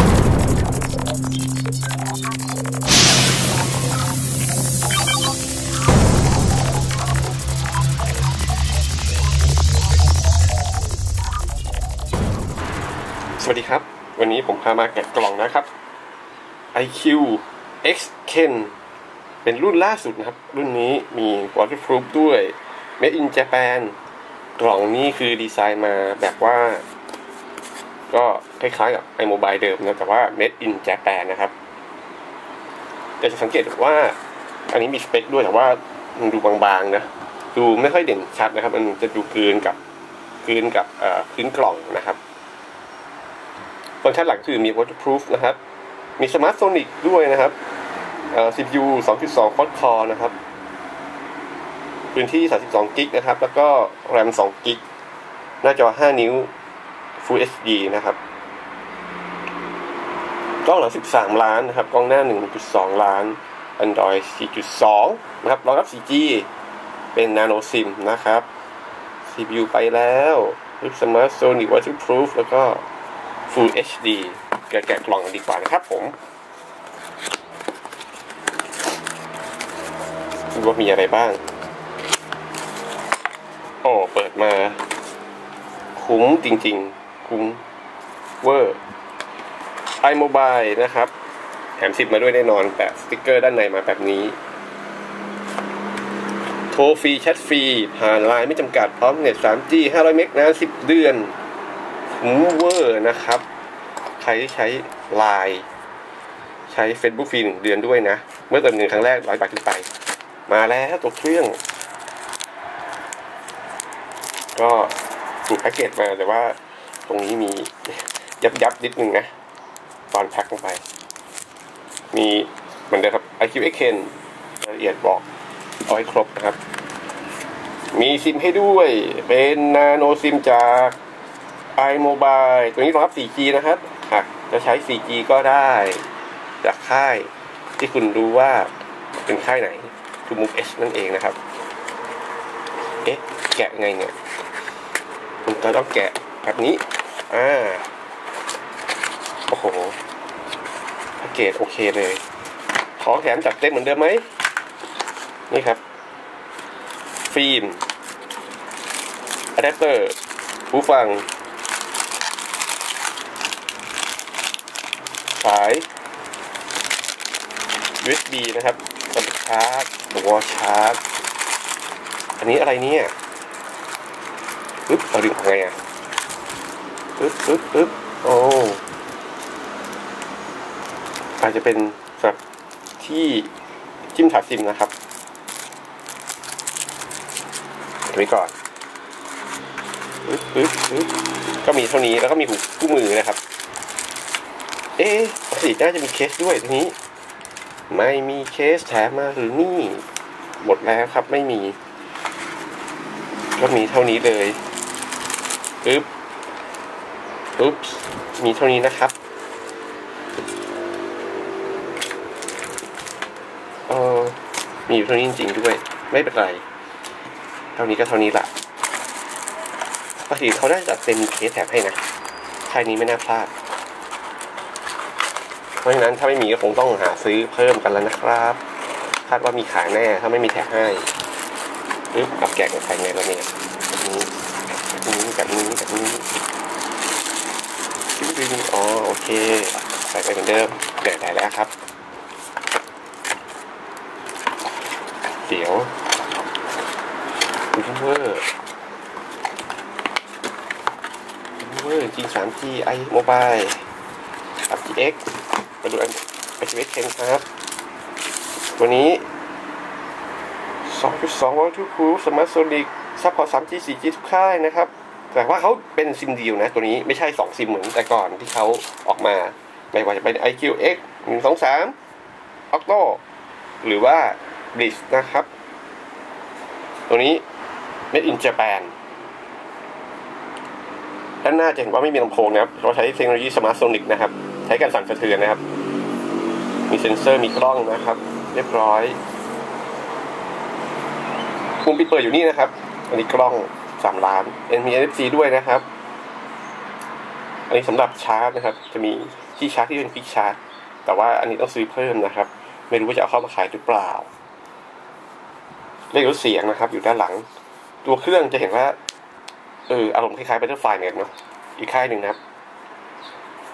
สวัสดีครับ วันนี้ผมพามาแกะกล่องนะครับ iQ X Ken เป็นรุ่นล่าสุดนะครับ รุ่นนี้มี waterproof ด้วย made in Japan กล่องนี้คือดีไซน์มาแบบว่า ก็คล้ายๆกับ iMobile เดิมนะแต่ว่า made in Japan นะครับ แต่จะสังเกตว่า อันนี้มีสเปคด้วยแต่ว่ามันดูบางๆนะดูไม่ค่อยเด่นชัดนะครับ มันจะดูกลืนกับกลืนกับพื้นกล่องนะครับฟังก์ชันหลักคือมี waterproof นะครับ มี Smart Sonic ด้วยนะครับเอ่อ CPU 2.2 quad core นะครับ พื้นที่ 32 กิกนะครับ แล้วก็ RAM 2 กิก หน้าจอ 5 นิ้ว Full HD นะครับ กล้องหลัง 13 ล้านนะครับ กล้องหน้า 1.2 ล้าน Android 4.2 นะครับ รองรับ 4G เป็น Nano SIM นะครับ CPU ไปแล้วรูป Smart Sonic Waterproof แล้วก็ Full HD แกะแกะกล่องกันดีกว่านะครับผมดูว่ามีอะไรบ้าง โอ้ เปิดมา คุ้มจริง ๆ คุ้มเวอร์ iMobile นะครับแถมสิบมาด้วยแน่นอน แปะสติกเกอร์ด้านในมาแบบนี้ โทรฟรีแชทฟรี ผ่านไลน์ไม่จำกัดพร้อมเน็ต 3G 500 เมกนาน10 เดือนคุ้มเวอร์นะครับ ใครที่ใช้ไลน์ใช้ Facebook ฟรีหนึ่งเดือนด้วยนะ เมื่อเติมเงินครั้งแรกร้อยบาทขึ้นไป มาแล้วตัวเครื่อง ก็ถูกแพ็กเกจมาแต่ว่า ตรงนี้มียับยับนิดนึงนะตอนแพ็คลงไป มีเหมือนเดิมครับ IQ X Ken รายละเอียดบอกเอาให้ครบนะครับ มีซิมให้ด้วย เป็นนาโนซิมจาก iMobile ตัวนี้รองรับ 4G นะครับหากจะใช้ 4G ก็ได้ จากค่ายที่คุณรู้ว่าเป็นค่ายไหน To Move H นั่นเองนะครับ เอ๊ะ แกะไงเนี่ย คุณก็ต้องแกะแบบนี้ อ่าโอ้โหแพ็กเกจโอเคเลย ของแถมจัดเต็มเหมือนเดิมไหม นี่ครับ ฟิล์มอะแดปเตอร์หูฟัง สาย USB นะครับสำหรับชาร์จตัวชาร์จ อันนี้อะไรเนี่ยปึ๊บเอาดึงออกไงอะ ปึ๊บปึ๊บปึ๊บโอ้อาจจะเป็นสำหรับที่จิ้มถาดซิมนะครับเก็บไว้ก่อนปึ๊บปึ๊บปึ๊บก็มีเท่านี้แล้วก็มีหูคู่มือนะครับ เอ๊ะปกติน่าจะมีเคสด้วยทีนี้ ไม่มีเคสแถมมาหรือนี่ หมดแล้วครับไม่มี ก็มีเท่านี้เลยปึ๊บ ปึ๊บมีเท่านี้นะครับเออมีอยู่เท่านี้จริงๆด้วย ไม่เป็นไร เท่านี้ก็เท่านี้ละปกติเขาได้จัดเต็มมีเคสแถมให้นะค่ายนี้ไม่น่าพลาด เพราะฉะนั้นถ้าไม่มีก็คงต้องหาซื้อเพิ่มกันแล้วนะครับ คาดว่ามีขายแน่ ถ้าไม่มีแถมให้ปึ๊บกับแกะกับใครไงแล้วเนี่ยแบบนี้แบบนี้แบบนี้แบบนี้ ดึงดึงอ๋อโอเค ใส่ไปเหมือนเดิมเดี๋ยวได้แล้วครับ เดี๋ยวดูเวอร์ดูเวอร์จริง 3G i Mobile 3GX มาดูอัน IGX กันครับ ตัวนี้ 2.2 Waterproof Smart Sonic ซัพพอร์ต 3G 4G ทุกค่ายนะครับ แต่ว่าเขาเป็นซิมเดียวนะ ตัวนี้ไม่ใช่2ซิมเหมือนแต่ก่อนที่เขาออกมา ไม่ว่าจะเป็น IQX 123 Octo หรือว่า Blitz นะครับ ตัวนี้ Made in Japan ด้านหน้าจะเห็นว่าไม่มีลำโพงนะครับเราใช้เทคโนโลยี Smart Sonic นะครับ ใช้การสั่นสะเทือนนะครับ มีเซ็นเซอร์มีกล้องนะครับ เรียบร้อยมุมปิดเปิดอยู่นี่นะครับ อันนี้กล้อง สามล้านมี NFC ด้วยนะครับ อันนี้สำหรับชาร์จนะครับ จะมีที่ชาร์จที่เป็นฟิกชาร์จแต่ว่าอันนี้ต้องซื้อเพิ่มนะครับ ไม่รู้ว่าจะเอาเข้ามาขายหรือเปล่าเลขรถเสียงนะครับ อยู่ด้านหลัง ตัวเครื่องจะเห็นว่าเอออารมณ์คล้ายๆ Butterfly เหมือนกันเนาะอีกค่ายหนึ่งนะครับ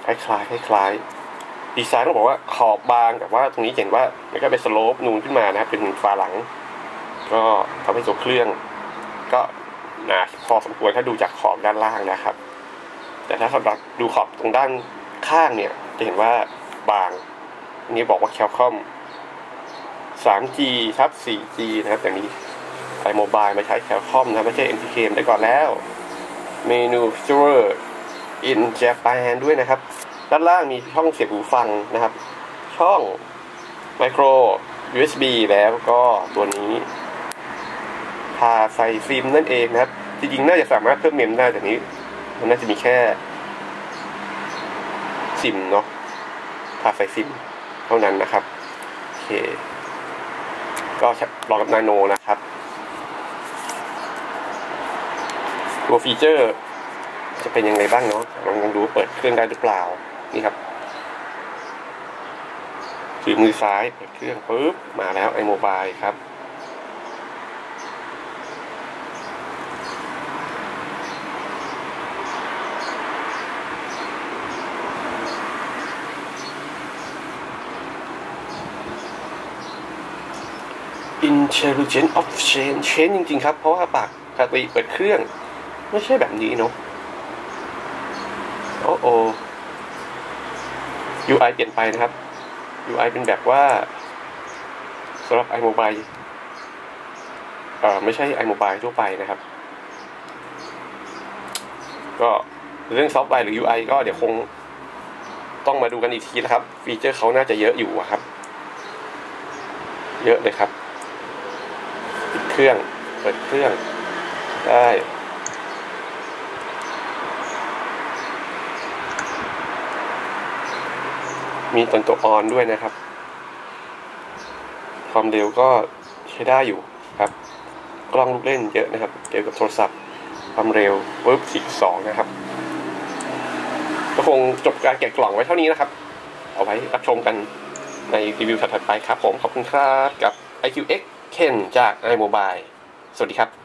คล้ายๆคล้ายๆดีไซน์ต้องบอกว่าขอบบางแต่ว่าตรงนี้เห็นว่ามันก็เป็นสโลปนูนขึ้นมานะครับเป็นฝาหลัง ก็ทำให้ตัวเครื่อง ก็ นาพอสมควรถ้าดูจากขอบด้านล่างนะครับ แต่ถ้าสำหรับดูขอบตรงด้านข้างเนี่ยจะเห็นว่าบางนนี้บอกว่าแคลคอม 3G ทับ 4G นะครับแต่างนี้ไอโมบายมาใช้แคลคอมนะไม่ใช่ NTK ได้ก่อนแล้ว เมนู Feature in Japan ด้วยนะครับ ด้านล่างมีช่องเสียบหูฟังนะครับ ช่อง Micro USB แล้วก็ตัวนี้ ใส่ซิมนั่นเองนะครับ จริงๆ น่าจะสามารถเพิ่มเมมได้แต่นี้ มันน่าจะมีแค่ซิมเนาะพาใส่ซิมเท่านั้นนะครับ โอเค ก็ลองกับนาโนนะครับ ตัวฟีเจอร์ จะเป็นยังไงบ้างเนาะลองลองดูเปิดเครื่องได้หรือเปล่า นี่ครับถือมือซ้ายเปิดเครื่องปุ๊บ มาแล้วไอโมบายครับ Intelligent of Change Change จริง ๆ ครับ เพราะว่าปากปกติเปิดเครื่อง ไม่ใช่แบบนี้เนาะโอ้โอ UI เปลี่ยนไปนะครับ UI เป็นแบบว่าสำหรับ iMobile เอ่อไม่ใช่ iMobile ทั่วไปนะครับ ก็เรื่องซอฟต์แวร์หรือ UI ก็เดี๋ยวคงต้องมาดูกันอีกทีนะครับ ฟีเจอร์เขาน่าจะเยอะอยู่ครับ เยอะเลยครับ เครื่อง เปิดเครื่อง ได้ มีตนตัวออนด้วยนะครับ ความเร็วก็ใช้ได้อยู่ครับ กล้องลูกเล่นเยอะนะครับ เกี่ยวกับโทรศัพท์ ความเร็วเวิร์บสิบสองนะครับ ก็คงจบการแกะกล่องไว้เท่านี้นะครับ เอาไว้รับชมกันในรีวิวถัดไปครับผม ขอบคุณครับกับ IQX เคนจากไรโมบาย สวัสดีครับ